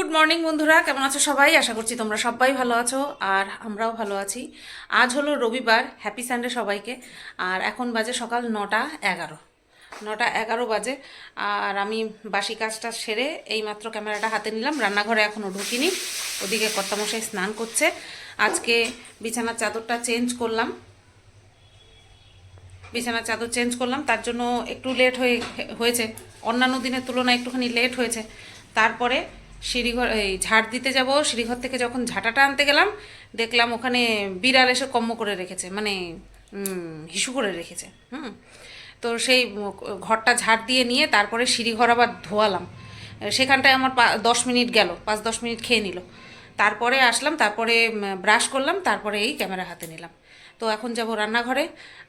Good morning বন্ধুরা, কেমন আছো সবাই? আশা করছি তোমরা সবাই ভালো আছো আর আমরাও ভালো আছি। আজ হলো রবিবার হ্যাপি সানডে সবাইকে। আর এখন বাজে সকাল নটা এগারো। নটা এগারো বাজে। আর আমি বাসি কাজটা সেরে এই মাত্র ক্যামেরাটা হাতে নিলাম। রান্নাঘরে এখনও ঢুকিনি। ওদিকে কর্তামশাই স্নান করছে। আজকে বিছানার চাদরটা চেঞ্জ করলাম। বিছানার চাদর চেঞ্জ করলাম। তার জন্য একটু লেট হয়ে, হয়েছে। অন্যান্য দিনের তুলনায় একটুখানি লেট হয়েছে। তারপরে সিঁড়িঘর, এই ঝাড় দিতে যাব। সিঁড়িঘর থেকে যখন ঝাঁটাটা আনতে গেলাম, দেখলাম ওখানে বিড়াল এসে কম্ম করে রেখেছে মানে হিসু করে রেখেছে, হুম। তো সেই ঘরটা ঝাড় দিয়ে নিয়ে তারপরে সিঁড়িঘর আবার ধোয়ালাম। সেখানটায় আমার দশ মিনিট গেল, পাঁচ দশ মিনিট খেয়ে নিল। তারপরে আসলাম, তারপরে ব্রাশ করলাম, তারপরে এই ক্যামেরা হাতে নিলাম। তো এখন যাব রান্নাঘরে।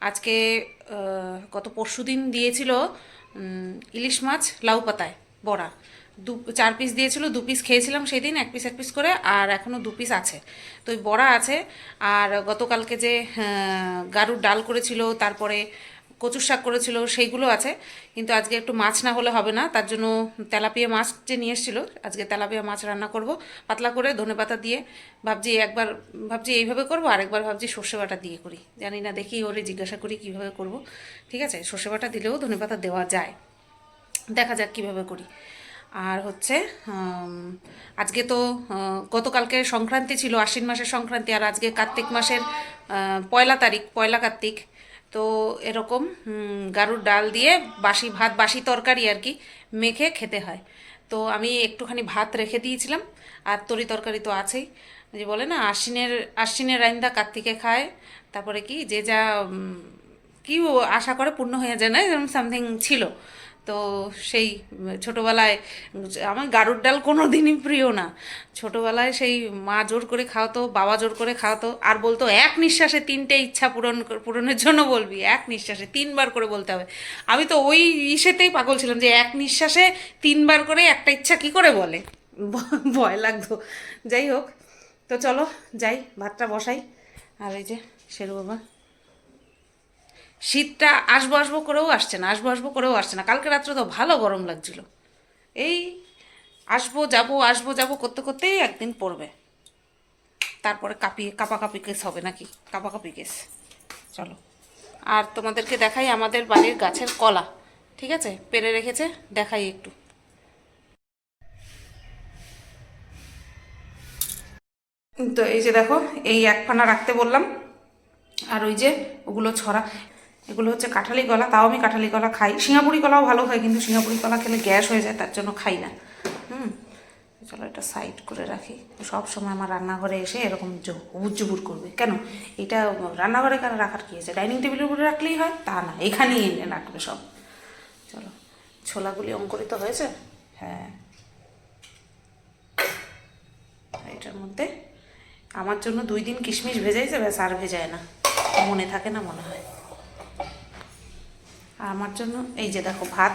আজকে গত পরশু দিন দিয়েছিল ইলিশ মাছ, লাউ পাতায়, বড়া। দু, চার পিস দিয়েছিল, দু পিস খেয়েছিলাম সেই দিন এক পিস এক পিস করে, আর এখনও দু পিস আছে। তো ওই বড়া আছে, আর গতকালকে যে গারুর ডাল করেছিল, তারপরে কচুর শাক করেছিল, সেইগুলো আছে। কিন্তু আজকে একটু মাছ না হলে হবে না, তার জন্য তেলাপিয়া মাছ যে নিয়ে এসেছিল, আজকে তেলাপিয়া মাছ রান্না করব। পাতলা করে ধনেপাতা দিয়ে ভাবছি একবার, ভাবছি এইভাবে করব আরেকবার ভাবছি সর্ষে বাটা দিয়ে করি। জানি না, দেখি ওরে জিজ্ঞাসা করি কীভাবে করব। ঠিক আছে, সর্ষে বাটা দিলেও ধনেপাতা দেওয়া যায়। দেখা যাক কীভাবে করি। আর হচ্ছে আজকে তো গতকালকে সংক্রান্তি ছিল, আশ্বিন মাসের সংক্রান্তি, আর আজকে কার্তিক মাসের পয়লা তারিখ, পয়লা কার্তিক। তো এরকম গারুর ডাল দিয়ে বাসি ভাত, বাসি তরকারি আর কি মেখে খেতে হয়। তো আমি একটুখানি ভাত রেখে দিয়েছিলাম, আর তরি তরকারি তো আছেই। যে বলে না, আশ্বিনের আশ্বিনের রাইন্দা কার্তিকে খায়, তারপরে কি, যে যা কি আশা করে পূর্ণ হয়ে যায় না, এরকম সামথিং ছিল। তো সেই ছোটোবেলায়, আমার গারুর ডাল কোনো দিনই প্রিয় না। ছোটোবেলায় সেই মা জোর করে খাওয়াতো, বাবা জোর করে খাওয়াতো, আর বলতো, এক নিঃশ্বাসে তিনটে ইচ্ছা পূরণ পূরণের জন্য বলবি, এক নিঃশ্বাসে তিনবার করে বলতে হবে। আমি তো ওই ইসেতেই পাগল ছিলাম যে, এক নিঃশ্বাসে তিনবার করে একটা ইচ্ছা কি করে বলে? ভয় লাগতো। যাই হোক, তো চলো, যাই, ভাতটা বসাই। আর এই যে, শেরু বাবা। শীতটা আসব আসব করেও আসছে না, আসব আসব করেও আসছে না। কালকে রাত্রে তো ভালো গরম লাগছিল। এই আসব, যাব আসব, যাব করতে করতেই একদিন পড়বে। তারপরে কাঁপিয়ে, কাপাকাপি কেস হবে নাকি? কাপাকাপি কেস। চলো। আর তোমাদেরকে দেখাই আমাদের বাড়ির গাছের কলা। ঠিক আছে? পেরে রেখেছে? দেখাই একটু। তো এই যে দেখো, এই এক ফানা রাখতে বললাম। আর ওই যে ওগুলো ছড়া এগুলো হচ্ছে কাঁঠালি কলা, তাও আমি কাঁঠালি কলা খাই। সিঙ্গাপুরি কলাও ভালো হয়, কিন্তু সিঙ্গাপুরি কলা খেলে গ্যাস হয়ে যায়, তার জন্য খাই না। হুম? চলো এটা সাইড করে রাখি। সব সময় আমার রান্নাঘরে এসে এরকম উবুর জুবুর করবে। কেন? এটা রান্নাঘরে কেন রাখার কী আছে? ডাইনিং টেবিলের উপরে রাখলেই হয়? তা না, এখানেই এনে রাখবে সব। চলো, ছোলাগুলি অঙ্কুরিত হয়েছে? হ্যাঁ। এটার মধ্যে আমার জন্য দুই দিন কিশমিশ ভেজাইছে, ব্যাস আর ভেজায় না। মনে থাকে না, মনে হয়। আর আমার জন্য, এই যে দেখো ভাত,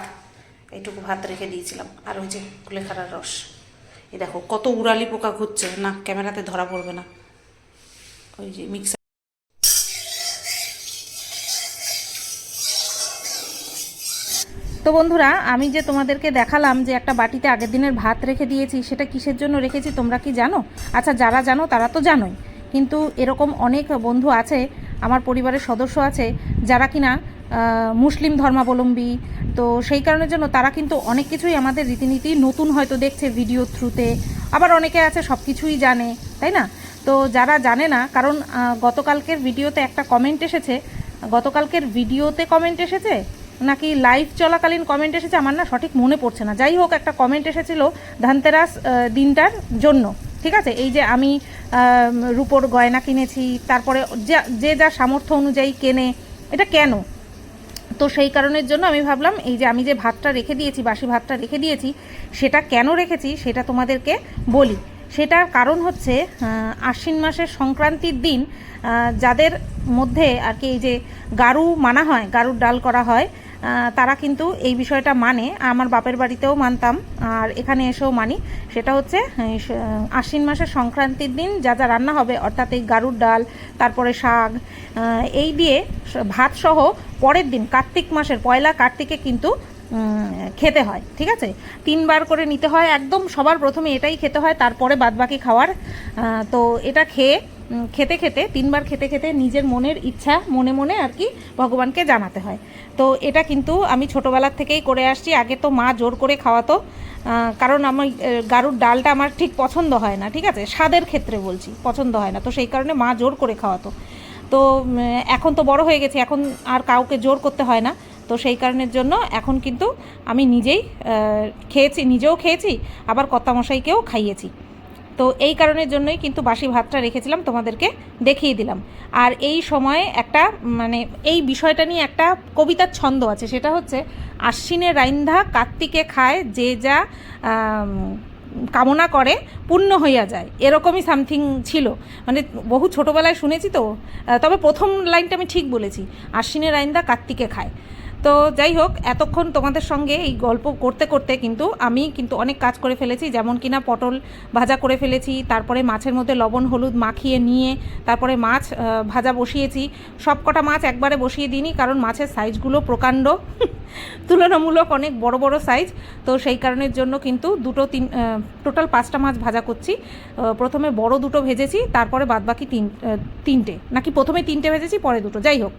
এইটুকু ভাত রেখে দিয়েছিলাম। আর ওই যে কুলেখাড়ার রস। এই দেখো, কত উড়ালি পোকা ঘুরছে। না, ক্যামেরাতে ধরা পড়বে না। ওই যে মিক্সার তো বন্ধুরা, আমি যে তোমাদেরকে দেখালাম যে একটা বাটিতে আগের দিনের ভাত রেখে দিয়েছি, সেটা কিসের জন্য রেখেছি তোমরা কি জানো? আচ্ছা যারা জানো তারা তো জানোই। কিন্তু এরকম অনেক বন্ধু আছে, আমার পরিবারের সদস্য আছে, যারা কিনা মুসলিম ধর্মাবলম্বী। তো সেই কারণের জন্য তারা কিন্তু অনেক কিছুই আমাদের রীতিনীতি নতুন হয়তো দেখছে ভিডিও থ্রুতে আবার অনেকে আছে সব কিছুই জানে, তাই না? তো যারা জানে না, কারণ গতকালকের ভিডিওতে একটা কমেন্ট এসেছে। গতকালকের ভিডিওতে কমেন্ট এসেছে? নাকি লাইভ চলাকালীন কমেন্ট এসেছে? আমার না সঠিক মনে পড়ছে না। যাই হোক, একটা কমেন্ট এসেছিল ধানতেরাস দিনটার জন্য। ঠিক আছে? এই যে আমি রূপোর গয়না কিনেছি, তারপরে যে যা সামর্থ্য অনুযায়ী কেনে, এটা কেন? তো সেই কারণের জন্য আমি ভাবলাম, এই যে আমি যে ভাতটা রেখে দিয়েছি, বাসি ভাতটা রেখে দিয়েছি, সেটা কেন রেখেছি সেটা তোমাদেরকে বলি। সেটার কারণ হচ্ছে আশ্বিন মাসের সংক্রান্তির দিন যাদের মধ্যে আর কি এই যে গারু মানা হয়, গারুর ডাল করা হয় তারা কিন্তু এই বিষয়টা মানে আমার বাপের বাড়িতেও মানতাম, আর এখানে এসেও মানি। সেটা হচ্ছে আশ্বিন মাসের সংক্রান্তির দিন যা যা রান্না হবে, অর্থাৎ এই গারুর ডাল, তারপরে শাক এই দিয়ে ভাত সহ পরের দিন, কার্তিক মাসের পয়লা কার্তিকে কিন্তু খেতে হয়, ঠিক আছে? তিনবার করে নিতে হয়, একদম সবার প্রথমে এটাই খেতে হয়, তারপরে বাদবাকি খাওয়ার তো এটা খেয়ে খেতে খেতে, তিনবার খেতে খেতে নিজের মনের ইচ্ছা মনে মনে আর কি ভগবানকে জানাতে হয়। তো এটা কিন্তু আমি ছোটোবেলার থেকেই করে আসছি। আগে তো মা জোর করে খাওয়াতো কারণ আমার গারুর ডালটা আমার ঠিক পছন্দ হয় না, ঠিক আছে? স্বাদের ক্ষেত্রে বলছি, পছন্দ হয় না। তো সেই কারণে মা জোর করে খাওয়াতো। তো এখন তো বড় হয়ে গেছি, এখন আর কাউকে জোর করতে হয় না। তো সেই কারণের জন্য এখন কিন্তু আমি নিজেই খেয়েছি, নিজেও খেয়েছি, আবার কর্তামশাইকেও খাইয়েছি। তো এই কারণের জন্যই কিন্তু বাসি ভাতটা রেখেছিলাম, তোমাদেরকে দেখিয়ে দিলাম। আর এই সময়ে একটা মানে এই বিষয়টা নিয়ে একটা কবিতার ছন্দ আছে, সেটা হচ্ছে, আশ্বিনে রাইন্ধা কার্তিকে খায় যে যা কামনা করে পূর্ণ হইয়া যায়। এরকমই সামথিং ছিল। মানে বহু ছোটোবেলায় শুনেছি তো তবে প্রথম লাইনটা আমি ঠিক বলেছি, আশ্বিনে রাইন্দা কার্তিকে খায়। তো যাই হোক, এতক্ষণ তোমাদের সঙ্গে এই গল্প করতে করতে কিন্তু আমি কিন্তু অনেক কাজ করে ফেলেছি, যেমন কিনা পটল ভাজা করে ফেলেছি, তারপরে মাছের মধ্যে লবণ, হলুদ মাখিয়ে নিয়ে, তারপরে মাছ ভাজা বসিয়েছি। সব কটা মাছ একবারে বসিয়ে দিইনি, কারণ মাছের সাইজগুলো প্রকাণ্ড। তুলনামূলক অনেক বড় বড় সাইজ। তো সেই কারণের জন্য কিন্তু দুটো তিন টোটাল পাঁচটা মাছ ভাজা করছি। প্রথমে বড় দুটো ভেজেছি, তারপরে বাদবাকি তিন তিনটে। নাকি প্রথমে তিনটে ভেজেছি, পরে দুটো, যাই হোক।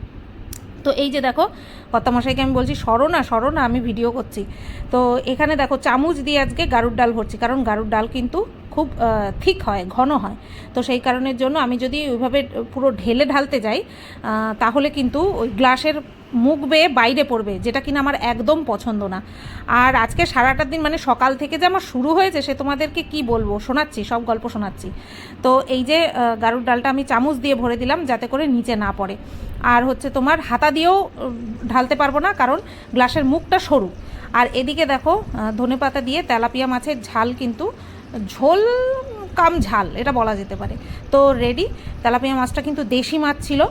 তো এই যে দেখো, কর্তামশাইকে আমি বলছি সরো না সরো না আমি ভিডিও করছি। তো এখানে দেখো, চামচ দিয়ে আজকে গারুর ডাল ভরছি, কারণ গারুর ডাল কিন্তু খুব ঠিক হয়, ঘন হয়। তো সেই কারণের জন্য আমি যদি ওইভাবে পুরো ঢেলে ঢালতে যাই তাহলে কিন্তু ওই গ্লাসের মুখ বেয়ে বাইরে পড়বে, যেটা কিনা আমার একদম পছন্দ না। আর আজকে সারাটা দিন মানে সকাল থেকে যে আমার শুরু হয়েছে, সে তোমাদেরকে কি বলব? শোনাচ্ছি, সব গল্প শোনাচ্ছি। তো এই যে গারুর ডালটা আমি চামচ দিয়ে ভরে দিলাম, যাতে করে নিচে না পড়ে। আর হচ্ছে তোমার হাতা দিয়েও ঢালতে পারব না, কারণ গ্লাসের মুখটা সরু। আর এদিকে দেখো ধনে পাতা দিয়ে তেলাপিয়া মাছের ঝাল কিন্তু ঝোল কাম ঝাল, এটা বলা যেতে পারে। তো রেডি তেলাপিয়া মাছটা কিন্তু দেশি মাছ ছিল।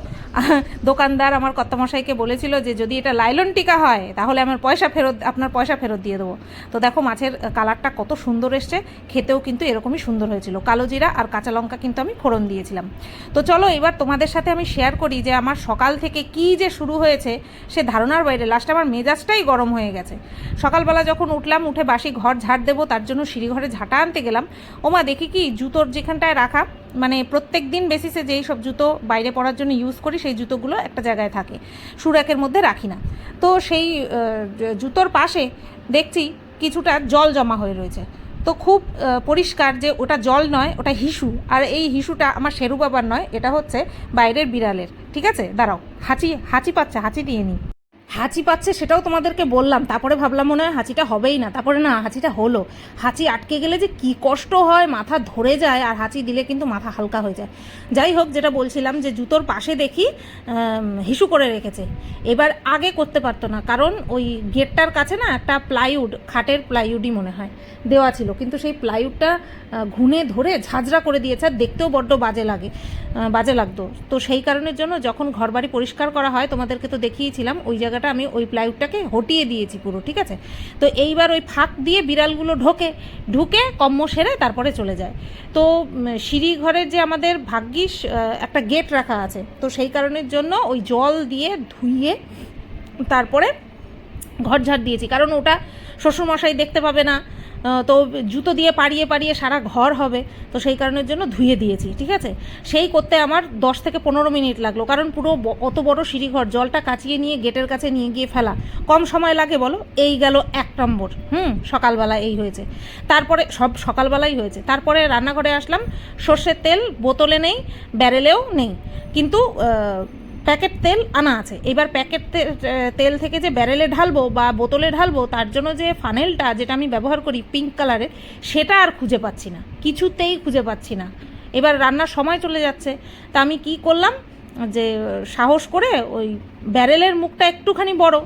দোকানদার আমার কর্তামশাইকে বলেছিল যে, যদি এটা লাইলন টিকা হয়, তাহলে আমার পয়সা ফেরত, আপনার পয়সা ফেরত দিয়ে দেবো। তো দেখো, মাছের কালারটা কত সুন্দর এসছে। খেতেও কিন্তু এরকমই সুন্দর হয়েছিল। কালো জিরা আর কাঁচা লঙ্কা কিন্তু আমি ফোড়ন দিয়েছিলাম। তো চলো, এবার তোমাদের সাথে আমি শেয়ার করি যে, আমার সকাল থেকে কি যে শুরু হয়েছে, সে ধারণার বাইরে। লাস্টে আমার মেজাজটাই গরম হয়ে গেছে। সকালবেলা যখন উঠলাম, উঠে বাসি ঘর ঝাড় দেবো, তার জন্য সিঁড়িঘরে ঝাঁটা আনতে গেলাম। ওমা, দেখি কি জুতোর যেখানটায় রাখা মানে প্রত্যেক দিন বেসিসে যেই সব জুতো বাইরে পরার জন্য ইউজ করি, সেই জুতোগুলো একটা জায়গায় থাকে। সুরাকের মধ্যে রাখি না। তো সেই জুতোর পাশে দেখছি কিছুটা জল জমা হয়ে রয়েছে। তো খুব পরিষ্কার যে ওটা জল নয়, ওটা হিসু। আর এই হিসুটা আমার শেরু বাবার নয়, এটা হচ্ছে বাইরের বিড়ালের। ঠিক আছে? দাঁড়াও, হাঁচি হাঁচি পাচ্ছে, হাঁচি দিয়ে নিই। হাঁচি পাচ্ছে সেটাও তোমাদেরকে বললাম। তারপরে ভাবলাম মনে হয় হাঁচিটা হবেই না। তারপরে না, হাঁচিটা হলো। হাঁচি আটকে গেলে যে কি কষ্ট হয়, মাথা ধরে যায়, আর হাঁচি দিলে কিন্তু মাথা হালকা হয়ে যায়। যাই হোক, যেটা বলছিলাম যে জুতোর পাশে দেখি হিসু করে রেখেছে। এবার আগে করতে পারতো না, কারণ ওই গেটটার কাছে না একটা প্লাইউড, খাটের প্লাইউডই মনে হয়, দেওয়া ছিল। কিন্তু সেই প্লাইউডটা ঘুনে ধরে ঝাঁঝরা করে দিয়েছে, আর দেখতেও বড্ড বাজে লাগে বাজে লাগতো। তো সেই কারণের জন্য যখন ঘরবাড়ি পরিষ্কার করা হয়, তোমাদেরকে তো দেখিয়েছিলাম, ওই জায়গাটা আমি ওই প্লাইউডটাকে হটিয়ে দিয়েছি পুরো, ঠিক আছে? তো এইবার ওই ফাঁক দিয়ে বিড়ালগুলো ঢোকে, ঢুকে কম্ম সেরে তারপরে চলে যায়। তো সিঁড়িঘরে যে আমাদের ভাগ্যিস একটা গেট রাখা আছে, তো সেই কারণের জন্য ওই জল দিয়ে ধুইয়ে তারপরে ঘর ঝাড় দিয়েছি। কারণ ওটা শ্বশুরমশাই দেখতে পাবে না তো জুতো দিয়ে পাড়িয়ে পাড়িয়ে সারা ঘর হবে, তো সেই কারণের জন্য ধুয়ে দিয়েছি, ঠিক আছে? সেই করতে আমার দশ থেকে পনেরো মিনিট লাগল, কারণ পুরো অত বড় সিঁড়িঘর, জলটা কাচিয়ে নিয়ে গেটের কাছে নিয়ে গিয়ে ফেলা। কম সময় লাগে বলো? এই গেল এক নম্বর, হুম? সকালবেলা এই হয়েছে। তারপরে, সব সকালবেলাই হয়েছে। তারপরে রান্নাঘরে আসলাম, সর্ষের তেল, বোতলে নেই, ব্যারেলেও নেই। কিন্তু প্যাকেট তেল আনা আছে। এবার প্যাকেট তেল থেকে যে ব্যারেলে ঢালবো বা বোতলে ঢালবো, তার জন্য যে ফানেলটা যেটা আমি ব্যবহার করি পিঙ্ক কালারের সেটা আর খুঁজে পাচ্ছি না। কিছুতেই খুঁজে পাচ্ছি না। এবার রান্নার সময় চলে যাচ্ছে। তা আমি কি করলাম? যে, সাহস করে ওই ব্যারেলের মুখটা একটুখানি বড়।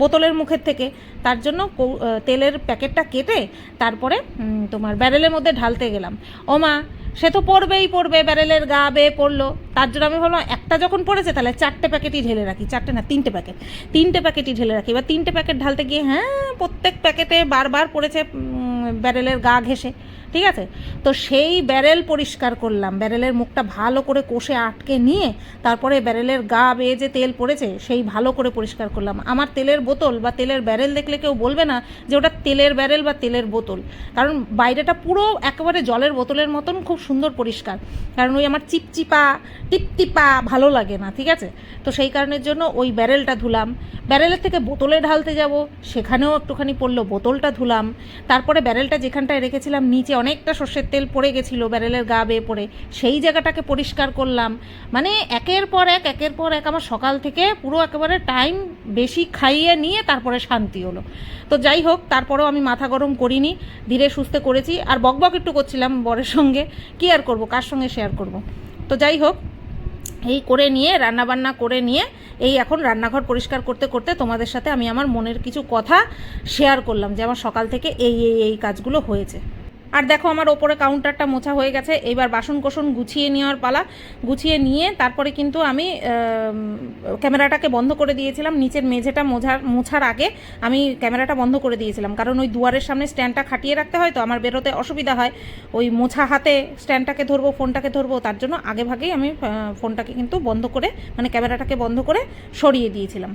বোতলের মুখের থেকে। তার জন্য তেলের প্যাকেটটা কেটে তারপরে তোমার ব্যারেলের মধ্যে ঢালতে গেলাম। ও মা, সে তো পড়বেই পড়বে, ব্যারেলের গা বেয়ে পড়ল। তার জন্য আমি ভাবলাম, একটা যখন পড়েছে, তাহলে চারটে প্যাকেটই ঢেলে রাখি। চারটে না, তিনটে প্যাকেট। তিনটে প্যাকেটই ঢেলে রাখি। এবার তিনটে প্যাকেট ঢালতে গিয়ে হ্যাঁ প্রত্যেক প্যাকেটে বারবার পড়েছে ব্যারেলের গা ঘেসে ঠিক আছে? তো সেই ব্যারেল পরিষ্কার করলাম। ব্যারেলের মুখটা ভালো করে কষে আটকে নিয়ে তারপরে ব্যারেলের গা বেয়ে যে তেল পড়েছে, সেই ভালো করে পরিষ্কার করলাম। আমার তেলের বোতল বা তেলের ব্যারেল দেখলে কেউ বলবে না যে ওটা তেলের ব্যারেল বা তেলের বোতল। কারণ বাইরেটা পুরো একেবারে জলের বোতলের মতন খুব সুন্দর পরিষ্কার। কারণ ওই আমার চিপচিপা, টিপটিপা ভালো লাগে না, ঠিক আছে? তো সেই কারণের জন্য ওই ব্যারেলটা ধুলাম। ব্যারেলের থেকে বোতলে ঢালতে যাব, সেখানেও একটুখানি পড়ল, বোতলটা ধুলাম। তারপরে ব্যারেলটা যেখানটায় রেখেছিলাম, নিচে অনেকটা সর্ষের তেল পড়ে গেছিল, ব্যারেলের গা বেয়ে পড়ে। সেই জায়গাটাকে পরিষ্কার করলাম। মানে একের পর এক, একের পর এক আমার সকাল থেকে পুরো একেবারে টাইম বেশি খাইয়ে নিয়ে তারপরে শান্তি হলো। তো যাই হোক, তারপরেও আমি মাথা গরম করিনি, ধীরে সুস্থে করেছি। আর বকবক একটু করছিলাম বরের সঙ্গে, কি আর করব, কার সঙ্গে শেয়ার করব? তো যাই হোক, এই করে নিয়ে, রান্নাবান্না করে নিয়ে, এই এখন রান্নাঘর পরিষ্কার করতে করতে তোমাদের সাথে আমি আমার মনের কিছু কথা শেয়ার করলাম যে আমার সকাল থেকে এই এই এই কাজগুলো হয়েছে। আর দেখো আমার ওপরে কাউন্টারটা মোছা হয়ে গেছে। এবার বাসন কোসন গুছিয়ে নেওয়ার পালা। গুছিয়ে নিয়ে তারপরে কিন্তু আমি ক্যামেরাটাকে বন্ধ করে দিয়েছিলাম। নিচের মেঝেটা মোঝার, মোছার আগে আমি ক্যামেরাটা বন্ধ করে দিয়েছিলাম। কারণ ওই দুয়ারের সামনে স্ট্যান্ডটা খাটিয়ে রাখতে হয়, তো আমার বেরোতে অসুবিধা হয়। ওই মোছা হাতে স্ট্যান্ডটাকে ধরবো, ফোনটাকে ধরবো, তার জন্য আগে ভাগেই আমি ফোনটাকে কিন্তু বন্ধ করে মানে ক্যামেরাটাকে বন্ধ করে সরিয়ে দিয়েছিলাম।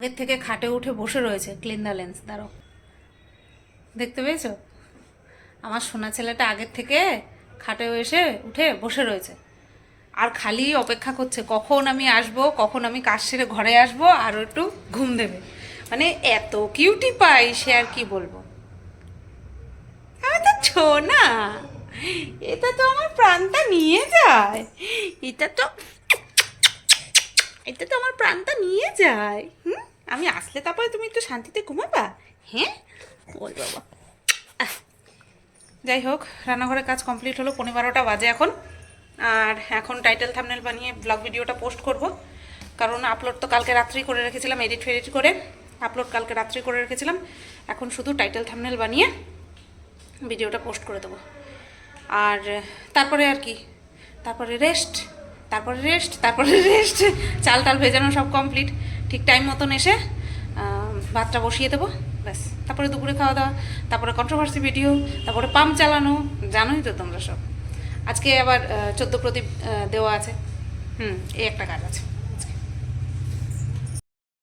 আগের থেকে খাটে উঠে বসে রয়েছে ক্লিন দ্য লেন্স দাঁড়ো দেখতে পেয়েছ? আমার সোনা ছেলেটা আগের থেকে খাটে এসে উঠে বসে রয়েছে। আর খালি অপেক্ষা করছে, কখন আমি আসব, কখন আমি কাজ সেরে ঘরে আসব, আর একটু ঘুম দেবে। মানে এত কিউটি পাই, সে আর কি বলব? ছো না এটা তো আমার প্রাণটা নিয়ে যায়। এটা তো এটা তো আমার প্রাণটা নিয়ে যায়। হুম? আমি আসলে তারপরে তুমি একটু শান্তিতে ঘুমাবা? হ্যাঁ? যাই হোক, রান্নাঘরের কাজ কমপ্লিট হলো পনেরো বারোটা বাজে এখন। আর এখন টাইটেল থামনেল বানিয়ে ব্লগ ভিডিওটা পোস্ট করব। কারণ আপলোড তো কালকে রাত্রেই করে রেখেছিলাম এডিট ফেডিট করে। আপলোড কালকে রাত্রি করে রেখেছিলাম। এখন শুধু টাইটেল থামনেল বানিয়ে ভিডিওটা পোস্ট করে দেবো। আর তারপরে আর কি? তারপরে রেস্ট তারপরে রেস্ট তারপরে রেস্ট চাল টাল ভেজানো সব কমপ্লিট ঠিক টাইম মতন এসে ভাতটা বসিয়ে দেবো, ব্যাস। তারপরে দুপুরে খাওয়া দাওয়া, তারপরে কন্ট্রোভার্সি ভিডিও তারপরে পাম্প চালানো, জানোই তো তোমরা সব। আজকে আবার চোদ্দ প্রদীপ দেওয়া আছে। হুম, এই একটা কাজ আছে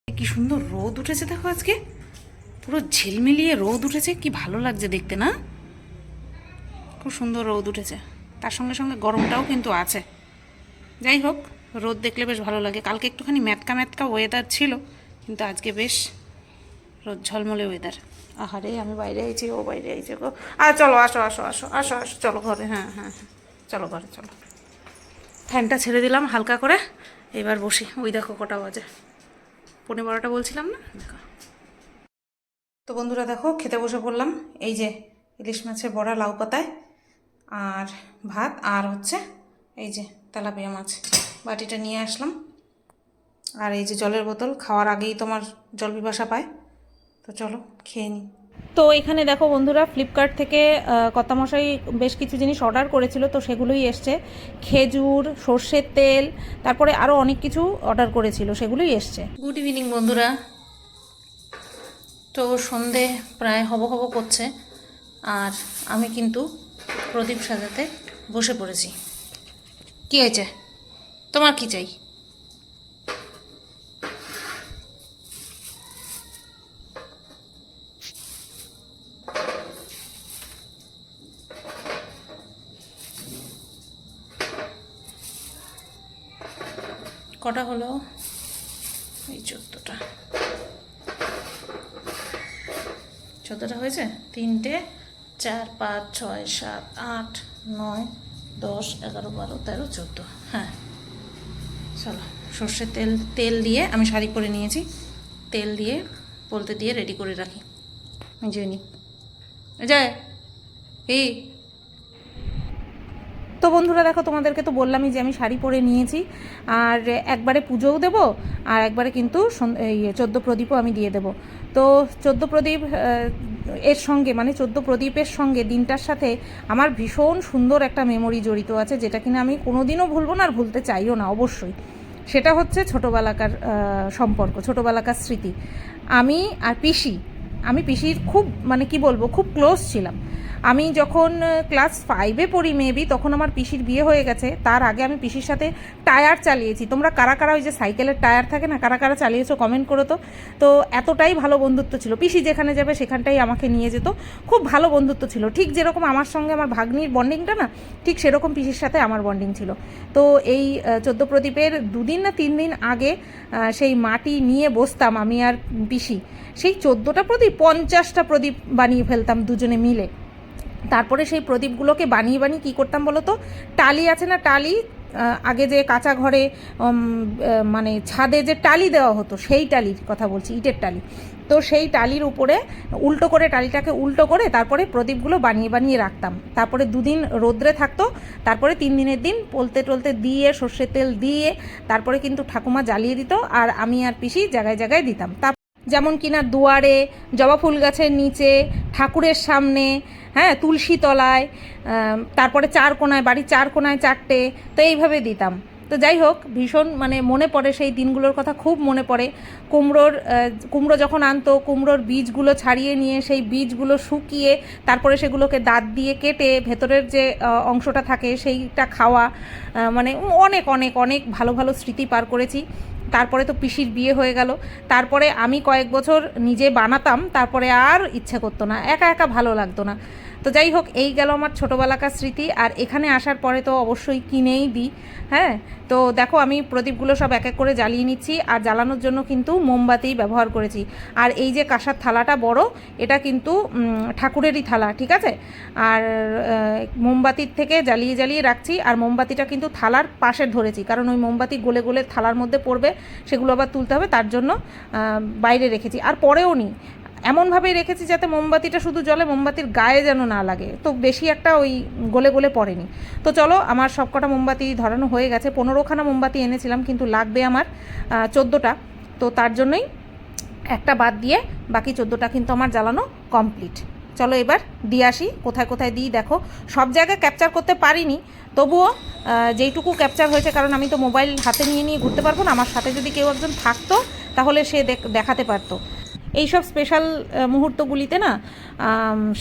কি সুন্দর রোদ উঠেছে দেখো আজকে। পুরো ঝিলমিলিয়ে রোদ উঠেছে, কি ভালো লাগছে দেখতে, না? খুব সুন্দর রোদ উঠেছে। তার সঙ্গে সঙ্গে গরমটাও কিন্তু আছে। যাই হোক, রোদ দেখলে বেশ ভালো লাগে। কালকে একটুখানি ম্যাতকা ম্যাতকা ওয়েদার ছিল, কিন্তু আজকে বেশ রোদ, ঝলমলে ওয়েদার আহারে, আমি বাইরে আইছি, ও বাইরে আইছে গো। আর চলো, আসো আসো আসো আসো আসো, চলো ঘরে হ্যাঁ হ্যাঁ হ্যাঁ। চলো ঘরে, চলো। ফ্যানটা ছেড়ে দিলাম হালকা করে। এবার বসি। ওই দেখো কটা বাজে। পনেরো বারোটা বলছিলাম না? দেখো। তো বন্ধুরা দেখো, খেতে বসে পড়লাম। এই যে ইলিশ মাছের বড়া, লাউ পাতায় আর ভাত, আর হচ্ছে এই যে তেলাপিয়া মাছ। বাটিটা নিয়ে আসলাম। আর এই যে জলের বোতল, খাওয়ার আগেই তোমার জল পিপাসা পায়। তো চলো খেয়ে নিই তো এখানে দেখো বন্ধুরা ফ্লিপকার্ট থেকে আহ, কর্তামশাই বেশ কিছু জিনিস অর্ডার করেছিল তো সেগুলোই এসছে। খেজুর সর্ষের তেল তারপরে আরও অনেক কিছু অর্ডার করেছিল সেগুলোই এসছে। গুড ইভিনিং বন্ধুরা। তো সন্ধে প্রায় হব হব করছে আর আমি কিন্তু প্রদীপ সাজাতে বসে পড়েছি। কি হয়েছে? তোমার কি চাই? কটা হলো? এই চোদ্দোটা। চোদ্দোটা হয়েছে? তিনটে, চার, পাঁচ, ছয়, সাত, আট, নয়, দশ, এগারো, বারো, তেরো, চোদ্দ। হ্যাঁ। চলো, সর্ষের তেল তেল দিয়ে আমি শাড়ি পরে নিয়েছি। তেল দিয়ে বলতে দিয়ে রেডি করে রাখি। জেনি যায় এই তো বন্ধুরা, দেখো তোমাদেরকে তো বললামই যে আমি শাড়ি পরে নিয়েছি। আর একবারে পুজোও দেব, আর একবারে কিন্তু চোদ্দ প্রদীপও আমি দিয়ে দেব। তো চোদ্দ প্রদীপ এর সঙ্গে মানে চোদ্দ প্রদীপের সঙ্গে দিনটার সাথে আমার ভীষণ সুন্দর একটা মেমোরি জড়িত আছে, যেটা কিনা আমি কোনোদিনও ভুলবো না আর ভুলতে চাইও না, অবশ্যই। সেটা হচ্ছে ছোটোবেলাকার সম্পর্ক, ছোটোবেলাকার স্মৃতি। আমি আর পিসি, আমি পিসির খুব মানে কি বলব, খুব ক্লোজ ছিলাম। আমি যখন ক্লাস ফাইভে পড়ি মেবি তখন আমার পিসির বিয়ে হয়ে গেছে। তার আগে আমি পিসির সাথে টায়ার চালিয়েছি। তোমরা কারা কারা ওই যে সাইকেলের টায়ার থাকে না, কারা কারা চালিয়েছো কমেন্ট করো তো। তো এতটাই ভালো বন্ধুত্ব ছিল। পিসি যেখানে যাবে সেখানটাই আমাকে নিয়ে যেত। খুব ভালো বন্ধুত্ব ছিল। ঠিক যেরকম আমার সঙ্গে আমার ভাগ্নির বন্ডিংটা না, ঠিক সেরকম পিসির সাথে আমার বন্ডিং ছিল। তো এই চোদ্দ প্রদীপের দুদিন না তিন দিন আগে সেই মাটি নিয়ে বসতাম আমি আর পিসি। সেই চোদ্দোটা প্রদীপ, পঞ্চাশটা প্রদীপ বানিয়ে ফেলতাম দুজনে মিলে। তারপরে সেই প্রদীপগুলোকে বানিয়ে বানিয়ে কী করতাম বলো তো? টালি আছে না টালি? আগে যে কাঁচা ঘরে মানে ছাদে যে টালি দেওয়া হতো, সেই টালির কথা বলছি, ইটের টালি। তো সেই টালির উপরে উল্টো করে টালিটাকে উল্টো করে তারপরে প্রদীপগুলো বানিয়ে বানিয়ে রাখতাম। তারপরে দুদিন রোদ্রে থাকতো, তারপরে তিন দিনের দিন পলতে টলতে দিয়ে, সর্ষের তেল দিয়ে, তারপরে কিন্তু ঠাকুমা জ্বালিয়ে দিত, আর আমি আর পিসি জায়গায় জায়গায় দিতাম। যেমন কিনা দুয়ারে, জবা ফুল গাছের নিচে, ঠাকুরের সামনে হ্যাঁ তুলসী তলায় তারপরে চার কোনায়, বাড়ির চার কোনায় চারটে, তো এইভাবে দিতাম। তো যাই হোক, ভীষণ মানে মনে পড়ে সেই দিনগুলোর কথা, খুব মনে পড়ে। কুমড়োর কুমড়ো যখন আনতো, কুমড়োর বীজগুলো ছাড়িয়ে নিয়ে সেই বীজগুলো শুকিয়ে, তারপরে সেগুলোকে দাঁত দিয়ে কেটে ভেতরের যে অংশটা থাকে সেইটা খাওয়া মানে অনেক অনেক অনেক ভালো ভালো স্মৃতি পার করেছি। তারপরে তো পিসির বিয়ে হয়ে গেল। তারপরে আমি কয়েক বছর নিজে বানাতাম, তারপরে আর ইচ্ছে করতো না। একা একা ভালো লাগতো না। তো যাই হোক, এই গেল আমার ছোটোবেলাকার স্মৃতি। আর এখানে আসার পরে তো অবশ্যই কিনেই দিই হ্যাঁ? তো দেখো, আমি প্রদীপগুলো সব এক এক করে জ্বালিয়ে নিচ্ছি। আর জ্বালানোর জন্য কিন্তু মোমবাতি ব্যবহার করেছি। আর এই যে কাঁসার থালাটা বড়, এটা কিন্তু ঠাকুরেরই থালা, ঠিক আছে? আর মোমবাতির থেকে জ্বালিয়ে জ্বালিয়ে রাখছি। আর মোমবাতিটা কিন্তু থালার পাশে ধরেছি। কারণ ওই মোমবাতি গোলে গোলে থালার মধ্যে পড়বে, সেগুলো আবার তুলতে হবে। তার জন্য বাইরে রেখেছি। আর পরেও নিই এমনভাবেই রেখেছি যাতে মোমবাতিটা শুধু জলে মোমবাতির গায়ে যেন না লাগে। তো বেশি একটা ওই গোলে গলে পড়েনি। তো চলো, আমার সবকটা মোমবাতি ধরানো হয়ে গেছে। পনেরোখানা মোমবাতি এনেছিলাম, কিন্তু লাগবে আমার চোদ্দোটা। তো তার জন্যই একটা বাদ দিয়ে বাকি চোদ্দোটা কিন্তু আমার জ্বালানো কমপ্লিট। চলো এবার দিয়ে আসি। কোথায় কোথায় দিই দেখো। সব জায়গায় ক্যাপচার করতে পারিনি। তবুও যেইটুকু ক্যাপচার হয়েছে, কারণ আমি তো মোবাইল হাতে নিয়ে নিয়ে ঘুরতে পারব না। আমার সাথে যদি কেউ একজন থাকতো, তাহলে সে দেখ- দেখাতে পারতো। এইসব স্পেশাল মুহূর্তগুলিতে না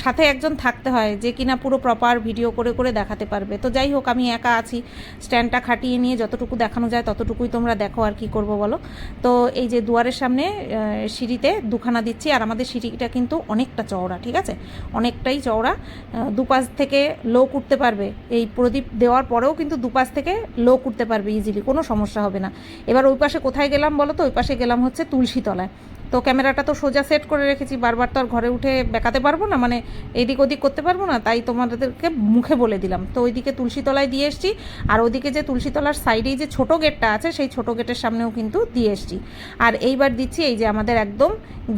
সাথে একজন থাকতে হয় যে কিনা পুরো প্রপার ভিডিও করে করে দেখাতে পারবে। তো যাই হোক, আমি একা আছি স্ট্যান্ডটা খাটিয়ে নিয়ে যতটুকু দেখানো যায় ততটুকুই তোমরা দেখো আর কি করব বলো। তো এই যে দুয়ারের সামনে সিঁড়িতে দুখানা দিচ্ছি, আর আমাদের সিঁড়িটা কিন্তু অনেকটা চওড়া, ঠিক আছে? অনেকটাই চওড়া দুপাশ থেকে লোক উঠতে পারবে। এই প্রদীপ দেওয়ার পরেও কিন্তু দুপাশ থেকে লোক উঠতে পারবে ইজিলি কোনো সমস্যা হবে না। এবার ওই পাশে কোথায় গেলাম বলো তো? ওই পাশে গেলাম হচ্ছে তুলসী তলায় তো ক্যামেরাটা তো সোজা সেট করে রেখেছি, বারবার তো আর ঘরে উঠে বেকাতে পারব না মানে এদিক ওদিক করতে পারব না, তাই তোমাদেরকে মুখে বলে দিলাম। তো ওইদিকে তুলসীতলায় দিয়ে এসছি, আর ওদিকে যে তুলসীতলার সাইডেই যে ছোট গেটটা আছে, সেই ছোট গেটের সামনেও কিন্তু দিয়ে এসছি। আর এইবার দিচ্ছি এই যে আমাদের একদম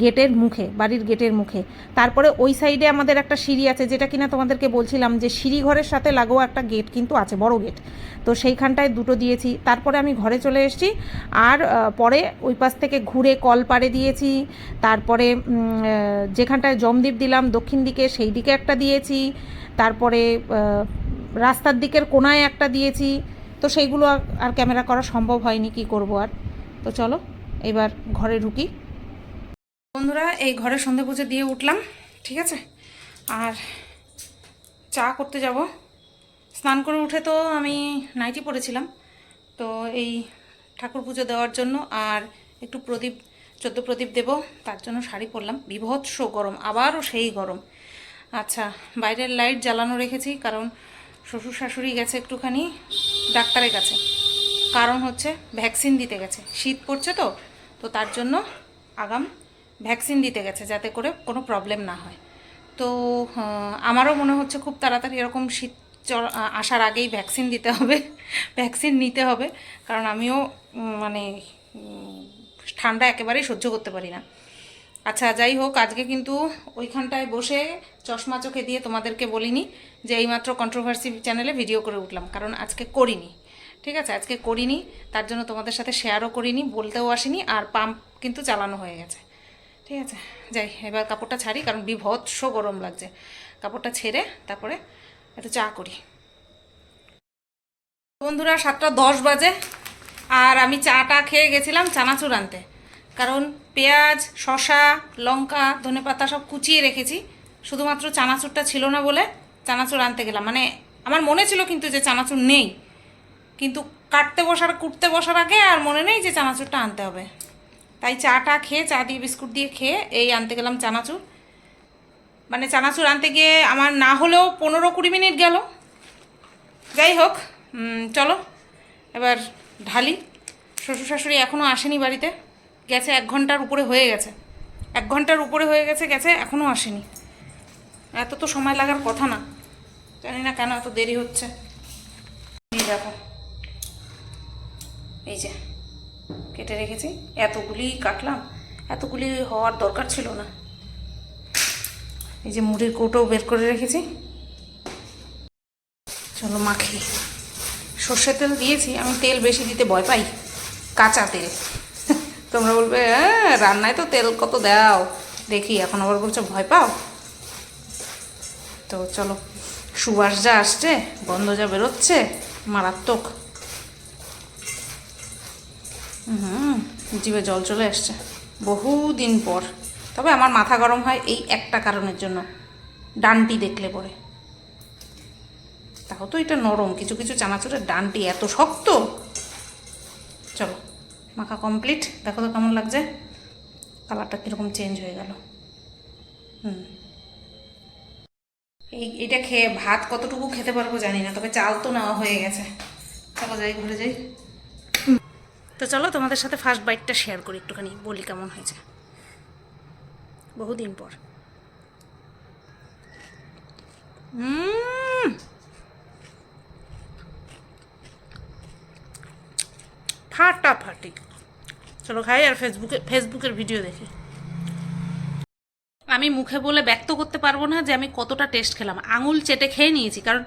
গেটের মুখে, বাড়ির গেটের মুখে। তারপরে ওই সাইডে আমাদের একটা সিঁড়ি আছে, যেটা কিনা তোমাদেরকে বলছিলাম যে সিঁড়ি ঘরের সাথে লাগোয়া একটা গেট কিন্তু আছে, বড় গেট। তো সেইখানটায় দুটো দিয়েছি, তারপরে আমি ঘরে চলে এসেছি, আর পরে ওই পাশ থেকে ঘুরে কল পাড়ে দিয়েছি তারপরে যেখানটায় জমদ্বীপ দিলাম, দক্ষিণ দিকে সেই দিকে একটা দিয়েছি, তারপরে রাস্তার দিকের কোনায় একটা দিয়েছি, তো সেইগুলো আর- আর ক্যামেরা করা সম্ভব হয়নি, কি করব আর। তো চলো, এবার ঘরে ঢুকি। বন্ধুরা, এই ঘরে সন্ধে পুজো দিয়ে উঠলাম, ঠিক আছে? আর চা করতে যাব। স্নান করে উঠে তো আমি নাইটি পরেছিলাম, তো এই ঠাকুর পুজো দেওয়ার জন্য, আর একটু প্রদীপ চোদ্দ প্রদীপ দেব, তার জন্য শাড়ি পরলাম। বিভৎস গরম, আবারও সেই গরম। আচ্ছা বাইরের লাইট জ্বালানো রেখেছি, কারণ শ্বশুর শাশুড়ি গেছে একটুখানি ডাক্তারের কাছে। কারণ হচ্ছে ভ্যাকসিন দিতে গেছে। শীত পড়ছে তো তো তার জন্য আগাম ভ্যাকসিন দিতে গেছে, যাতে করে কোনো প্রবলেম না হয়। তো আমারও মনে হচ্ছে খুব তাড়াতাড়ি এরকম শীত আসার আগেই ভ্যাকসিন দিতে হবে, ভ্যাকসিন নিতে হবে। কারণ আমিও মানে ঠান্ডা একেবারেই সহ্য করতে পারি না। আচ্ছা যাই হোক, আজকে কিন্তু ওইখানটায় বসে চশমা চোখে দিয়ে তোমাদেরকে বলিনি যে এইমাত্র কন্ট্রোভার্সি চ্যানেলে ভিডিও করে উঠলাম, কারণ আজকে করিনি। ঠিক আছে, আজকে করিনি, তার জন্য তোমাদের সাথে শেয়ারও করিনি, বলতেও আসিনি, আর পাম্প কিন্তু চালানো হয়ে গেছে। ঠিক আছে, যাই, এবার কাপড়টা ছাড়ি, কারণ বিভৎস গরম লাগছে। কাপড়টা ছেড়ে তারপরে একটু চা করি। বন্ধুরা, সাতটা দশ বাজে, আর আমি চাটা খেয়ে গেছিলাম চানাচুর আনতে। কারণ পেঁয়াজ, শসা, লঙ্কা, ধনেপাতা সব কুচিয়ে রেখেছি। শুধুমাত্র চানাচুরটা ছিল না বলে চানাচুর আনতে গেলাম। মানে আমার মনে ছিল কিন্তু যে চানাচুর নেই। কিন্তু কাটতে বসার, কুটতে বসার আগে আর মনে নেই যে চানাচুরটা আনতে হবে। তাই চাটা খেয়ে, চা দিয়ে বিস্কুট দিয়ে খেয়ে এই আনতে গেলাম চানাচুর। মানে চানাচুর আনতে গিয়ে আমার না হলেও পনেরো কুড়ি মিনিট গেল। যাই হোক চলো, এবার ঢালি। শ্বশুর শাশুড়ি এখনও আসেনি বাড়িতে। গেছে এক ঘণ্টার উপরে হয়ে গেছে। এক ঘণ্টার উপরে হয়ে গেছে গেছে এখনও আসেনি। এত তো সময় লাগার কথা না। জানি না কেন এত দেরি হচ্ছে। দেখো। এই যে, কেটে রেখেছি। এতগুলি কাটলাম। এতগুলি হওয়ার দরকার ছিল না। এই যে মুড়ির কৌটোও বের করে রেখেছি। চলো মাখি। সর্ষের তেল দিয়েছি। আমি তেল বেশি দিতে ভয় পাই। কাঁচা তেল। তোমরা বলবে হ্যাঁ রান্নায় তো তেল কত দাও। দেখি, এখন আবার বলছো, ভয় পাও? তো চলো সুবাস যা আসছে, গন্ধ যা বেরোচ্ছে, মারাত্মক। হুম জিভে জল চলে আসছে। বহুদিন পর। তবে আমার মাথা গরম হয় এই একটা কারণের জন্য। ডানটি দেখলে পরে। তাও তো এটা নরম, কিছু কিছু চানাচুরের ডানটি এত শক্ত। চলো মাখা কমপ্লিট দেখো তো কেমন লাগছে? কালারটা কীরকম চেঞ্জ হয়ে গেল। হুম। এই এটা খেয়ে ভাত কতটুকু খেতে পারব জানি না তবে চাল তো নেওয়া হয়ে গেছে। চলো যাই ঘুরে যাই। তো চলো তোমাদের সাথে ফার্স্ট বাইটটা শেয়ার করি একটুখানি বলি কেমন হয়েছে। বহুদিন পর। উম, ফাটাফাটি চলো খাই আর ফেসবুকে ফেসবুকের ভিডিও দেখি। আমি মুখে বলে ব্যক্ত করতে পারব না যে আমি কতটা টেস্ট খেলাম। আঙুল চেটে খেয়ে নিয়েছি, কারণ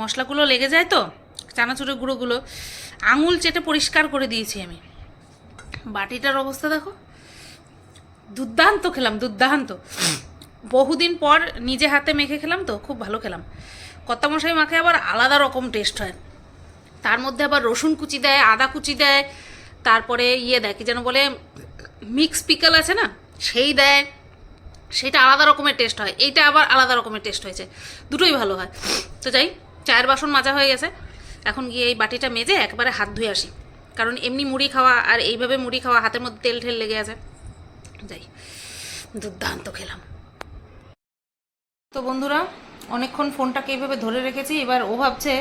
মশলাগুলো লেগে যায় তো চানাচুরের গুঁড়োগুলো। আঙুল চেটে পরিষ্কার করে দিয়েছি আমি। বাটিটার অবস্থা দেখো। দুর্দান্ত খেলাম, দুর্দান্ত। বহুদিন পর নিজে হাতে মেখে খেলাম তো, খুব ভালো খেলাম। কর্তামশাই মাখে আবার আলাদা রকম টেস্ট হয়। তার মধ্যে আবার রসুন কুচি দেয়, আদা কুচি দেয়, তারপরে ইয়ে দেয়, কি যেন বলে মিক্স পিকল আছে না, সেই দেয়, সেটা আলাদা রকমের টেস্ট হয়, এইটা আবার আলাদা রকমের টেস্ট হয়েছে, দুটোই ভালো হয়। তো যাই, চায়ের বাসন মাজা হয়ে গেছে, এখন গিয়ে এই বাটিটা মেজে একবারে হাত ধুয়ে আসি, কারণ এমনি মুড়ি খাওয়া আর এইভাবে মুড়ি খাওয়া হাতের মধ্যে তেল ঠেল লেগে আছে। যাই, দুর্দান্ত খেলাম। তো বন্ধুরা, অনেকক্ষণ ফোনটাকে এইভাবে ধরে রেখেছি, এবার ও ভাবছে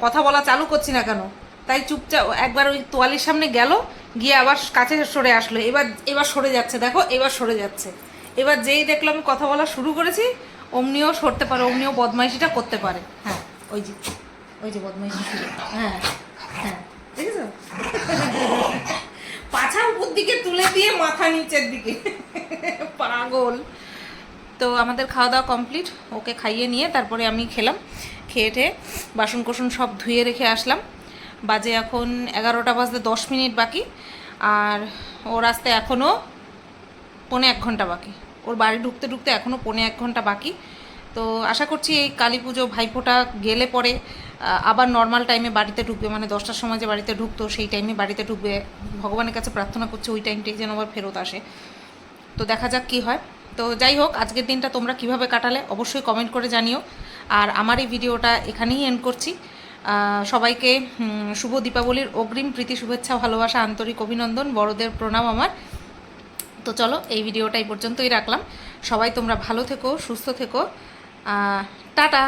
কথা বলা চালু করছি না কেন? তাই চুপচাপ একবার ওই তোয়ালির সামনে গেল, গিয়ে আবার কাছে সরে আসলো। এবার এবার সরে যাচ্ছে, দেখো, এবার সরে যাচ্ছে। এবার যেই দেখল আমি কথা বলা শুরু করেছি, অমনিও সরতে পারে, অমনিও বদমাইশিটা করতে পারে। হ্যাঁ ওই যে ওই যে বদমাইশি শুরু। হ্যাঁ হ্যাঁ পাছা উপর দিকে তুলে দিয়ে মাথা নিচের দিকে। পাগল। তো আমাদের খাওয়া দাওয়া কমপ্লিট, ওকে খাইয়ে নিয়ে তারপরে আমি খেলাম। খেয়ে ঠেয়ে বাসন কোসন সব ধুয়ে রেখে আসলাম। বাজে এখন এগারোটা বাজতে দশ মিনিট বাকি। আর ওর আসতে এখনও পৌনে এক ঘণ্টা বাকি। ওর বাড়ি ঢুকতে ঢুকতে এখনও পৌনে এক ঘণ্টা বাকি। তো আশা করছি এই কালী পুজো ভাইফোঁটা গেলে পরে আবার নর্মাল টাইমে বাড়িতে ঢুকবে। মানে দশটার সময় যে বাড়িতে ঢুকতো, সেই টাইমে বাড়িতে ঢুকবে। ভগবানের কাছে প্রার্থনা করছি ওই টাইমটাই যেন আবার ফেরত আসে। তো দেখা যাক কি হয়। তো যাই হোক, আজকের দিনটা তোমরা কীভাবে কাটালে, অবশ্যই কমেন্ট করে জানিও। আর আমার এই ভিডিওটা এখানেই এন্ড করছি। সবাইকে শুভ দীপাবলির অগ্রিম প্রীতি, শুভেচ্ছা, ভালোবাসা, আন্তরিক অভিনন্দন, বড়দের প্রণাম আমার। তো চলো, এই ভিডিওটা এই পর্যন্তই রাখলাম। সবাই তোমরা ভালো থেকো, সুস্থ থেকো। টাটা!